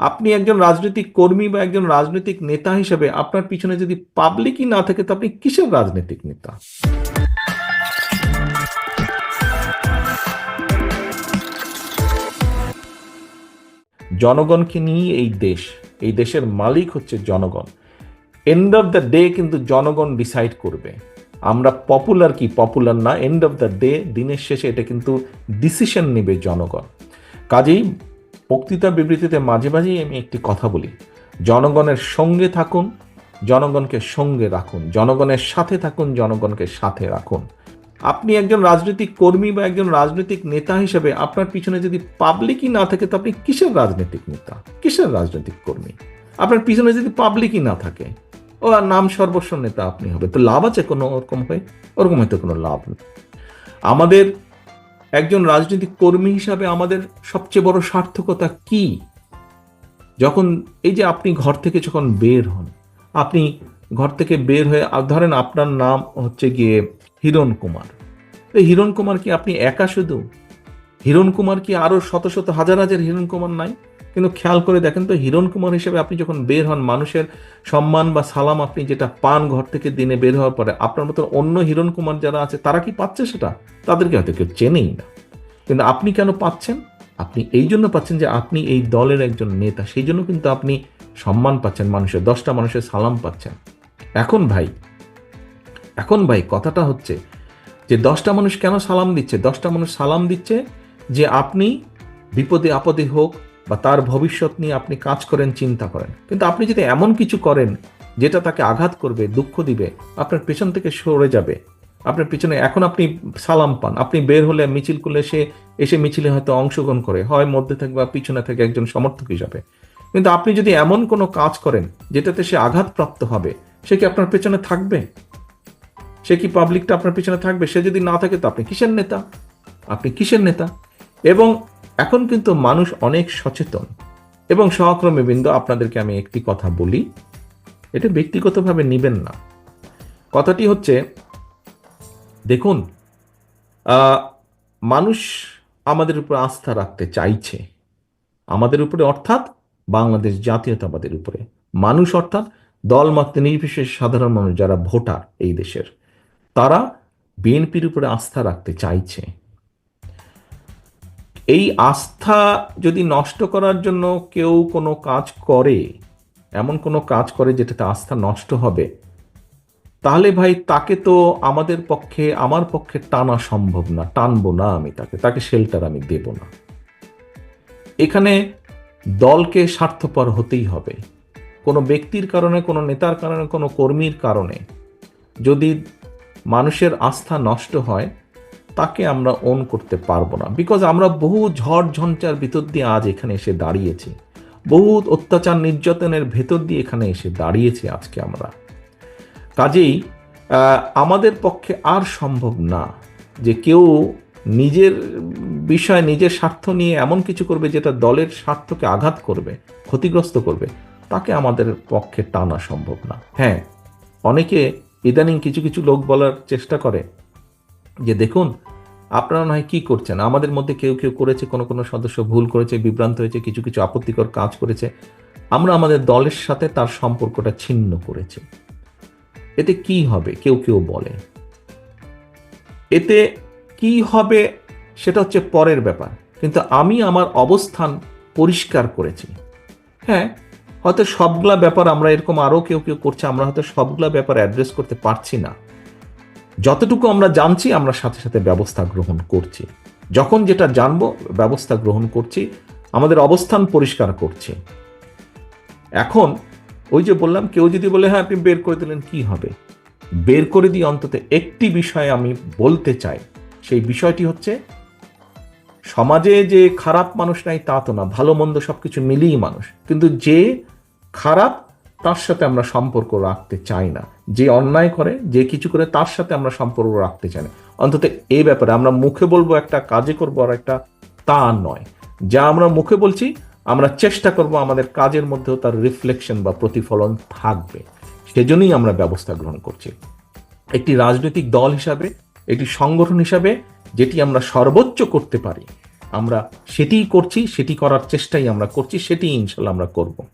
আপনি একজন রাজনৈতিক কর্মী বা একজন রাজনৈতিক নেতা হিসেবে আপনার পিছনে যদি পাবলিকই না থাকে, তো আপনি কিসের রাজনৈতিক নেতা? জনগণকে নিয়ে এই দেশ, এই দেশের মালিক হচ্ছে জনগণ। এন্ড অফ দ্য ডে কিন্তু জনগণ ডিসাইড করবে। আমরা পপুলার কি পপুলার না এন্ড অফ দ্য ডে দিনের শেষে এটা কিন্তু ডিসিশন নেবে জনগণ। কাজেই বক্তৃতা বিবৃতিতে মাঝে মাঝেই আমি একটি কথা বলি। জনগণের সঙ্গে থাকুন, জনগণকে সঙ্গে রাখুন, জনগণের সাথে থাকুন, জনগণকে সাথে রাখুন। আপনি একজন রাজনৈতিক কর্মী বা একজন রাজনৈতিক নেতা হিসেবে আপনার পিছনে যদি পাবলিকই না থাকে, তো আপনি কিসের রাজনৈতিক নেতা? কিসের রাজনৈতিক কর্মী? আপনার পিছনে যদি পাবলিকই না থাকে, ও আর নাম সর্বস্ব নেতা আপনি হবে, তো লাভ আছে কোনো ওরকম হয়ে? ওরকম হয়তো কোনো লাভ নেই। আমাদের একজন রাজনৈতিক কর্মী হিসাবে আমাদের সবচেয়ে বড় সার্থকতা কি? যখন এই যে আপনি ঘর থেকে যখন বের হন, আপনি ঘর থেকে বের হয়ে ধরেন আপনার নাম হচ্ছে গিয়ে হিরণ কুমার। এই হিরণ কুমার কি আপনি একা শুধু? হিরণ কুমার কি আরও শত শত হাজার হাজার হিরণ কুমার নাই? কিন্তু খেয়াল করে দেখেন তো হিরণ কুমার হিসেবে আপনি যখন বের হন, মানুষের সম্মান বা সালাম আপনি যেটা পান ঘর থেকে দিনে বের হওয়ার পরে, আপনার মতো অন্য হিরণ কুমার যারা আছে, তারা কি পাচ্ছে সেটা? তাদেরকে হয়তো কেউ চেনেই না। কিন্তু আপনি কেন পাচ্ছেন? আপনি এই জন্য পাচ্ছেন যে আপনি এই দলের একজন নেতা, সেই জন্য কিন্তু আপনি সম্মান পাচ্ছেন মানুষের, দশটা মানুষের সালাম পাচ্ছেন। এখন ভাই এখন ভাই কথাটা হচ্ছে যে দশটা মানুষ কেন সালাম দিচ্ছে? দশটা মানুষ সালাম দিচ্ছে যে আপনি বিপদে আপদে হোক বা তার ভবিষ্যৎ নিয়ে আপনি কাজ করেন, চিন্তা করেন। কিন্তু আপনি যদি এমন কিছু করেন, যেটা তাকে আঘাত করবে, দুঃখ দিবে, আপনার পেছন থেকে সরে যাবে। আপনার পিছনে এখন আপনি সালাম পান, আপনি বের হলে মিছিল করলে সে এসে মিছিলে হয়তো অংশগ্রহণ করে, হয় মধ্যে থেকে বা পিছনে থেকে একজন সমর্থক হিসাবে। কিন্তু আপনি যদি এমন কোনো কাজ করেন, যেটাতে সে আঘাতপ্রাপ্ত হবে, সে কি আপনার পেছনে থাকবে? সে কি পাবলিকটা আপনার পিছনে থাকবে? সে যদি না থাকে তো আপনি কিসের নেতা? আপনি কিসের নেতা? এবং এখন কিন্তু মানুষ অনেক সচেতন এবং সহক্রমে বিন্দু, আপনাদেরকে আমি একটি কথা বলি, এটা ব্যক্তিগতভাবে নিবেন না। কথাটি হচ্ছে, দেখুন মানুষ আমাদের উপর আস্থা রাখতে চাইছে। আমাদের উপরে, অর্থাৎ বাংলাদেশ জাতীয়তাবাদের উপরে। মানুষ, অর্থাৎ দলমত নির্বিশেষ সাধারণ মানুষ যারা ভোটার এই দেশের, তারা বিএনপির উপরে আস্থা রাখতে চাইছে। এই আস্থা যদি নষ্ট করার জন্য কেউ কোনো কাজ করে, এমন কোনো কাজ করে যেটাতে আস্থা নষ্ট হবে, তাহলে ভাই তাকে তো আমাদের পক্ষে, আমার পক্ষে টানা সম্ভব না, টানবো না আমি তাকে তাকে শেল্টার আমি দেব না। এখানে দলকে স্বার্থপর হতেই হবে। কোনো ব্যক্তির কারণে, কোনো নেতার কারণে, কোনো কর্মীর কারণে যদি মানুষের আস্থা নষ্ট হয় তাকে আমরা অন করতে পারব না। বিকজ আমরা বহু ঝড় ঝঞ্চার ভিতর দিয়ে আজ এখানে এসে দাঁড়িয়েছি। বহু অত্যাচার নির্যাতনের ভেতর দিয়ে এখানে এসে দাঁড়িয়েছি আজকে আমরা। কাজেই আমাদের পক্ষে আর সম্ভব না যে কেউ নিজের বিষয়, নিজের স্বার্থ নিয়ে এমন কিছু করবে যেটা দলের স্বার্থকে আঘাত করবে, ক্ষতিগ্রস্ত করবে, তাকে আমাদের পক্ষে টানা সম্ভব না। হ্যাঁ অনেকে ইদানিং কিছু কিছু লোক বলার চেষ্টা করে যে দেখুন, আপনারা নয় কি করছেন? আমাদের মধ্যে কেউ কেউ করেছে, কোনো কোনো সদস্য ভুল করেছে, বিভ্রান্ত হয়েছে, কিছু কিছু আপত্তিকর কাজ করেছে। আমরা আমাদের দলের সাথে তার সম্পর্কটা ছিন্ন করেছি। এতে কি হবে? কেউ কেউ বলে। এতে কি হবে সেটা হচ্ছে পরের ব্যাপার। কিন্তু আমি আমার অবস্থান পরিষ্কার করেছি। হ্যাঁ হয়তো সবগুলা ব্যাপার আমরা এরকম আরও কেউ কেউ করছে, আমরা হয়তো সবগুলা ব্যাপার অ্যাড্রেস করতে পারছি না। যতটুকু আমরা জানছি, আমরা সাথে সাথে ব্যবস্থা গ্রহণ করছি। যখন যেটা জানব, ব্যবস্থা গ্রহণ করছি, আমাদের অবস্থান পরিষ্কার করছি। এখন, ওই যে বললাম, কেউ যদি বলে হ্যাঁ আপনি বের করে দিলেন, কি হবে? বের করে দিয়ে অন্তত একটি বিষয় আমি বলতে চাই। সেই বিষয়টি হচ্ছে, সমাজে যে খারাপ মানুষ নাই তা তো না, ভালো মন্দ সবকিছু মিলিয়ে মানুষ। কিন্তু যে খারাপ তার সাথে আমরা সম্পর্ক রাখতে চাই না। যে অন্যায় করে, যে কিছু করে, তার সাথে আমরা সম্পর্ক রাখতে চাই না। অন্তত এই ব্যাপারে আমরা মুখে বলব একটা কাজে করব আর একটা তা নয়। যা আমরা মুখে বলছি, আমরা চেষ্টা করব আমাদের কাজের মধ্যেও তার রিফ্লেকশন বা প্রতিফলন থাকবে। সেজন্যই আমরা ব্যবস্থা গ্রহণ করছি। একটি রাজনৈতিক দল হিসাবে, একটি সংগঠন হিসাবে যেটি আমরা সর্বোচ্চ করতে পারি, আমরা সেটিই করছি, সেটি করার চেষ্টাই আমরা করছি, সেটি ইনশাল্লাহ আমরা করব।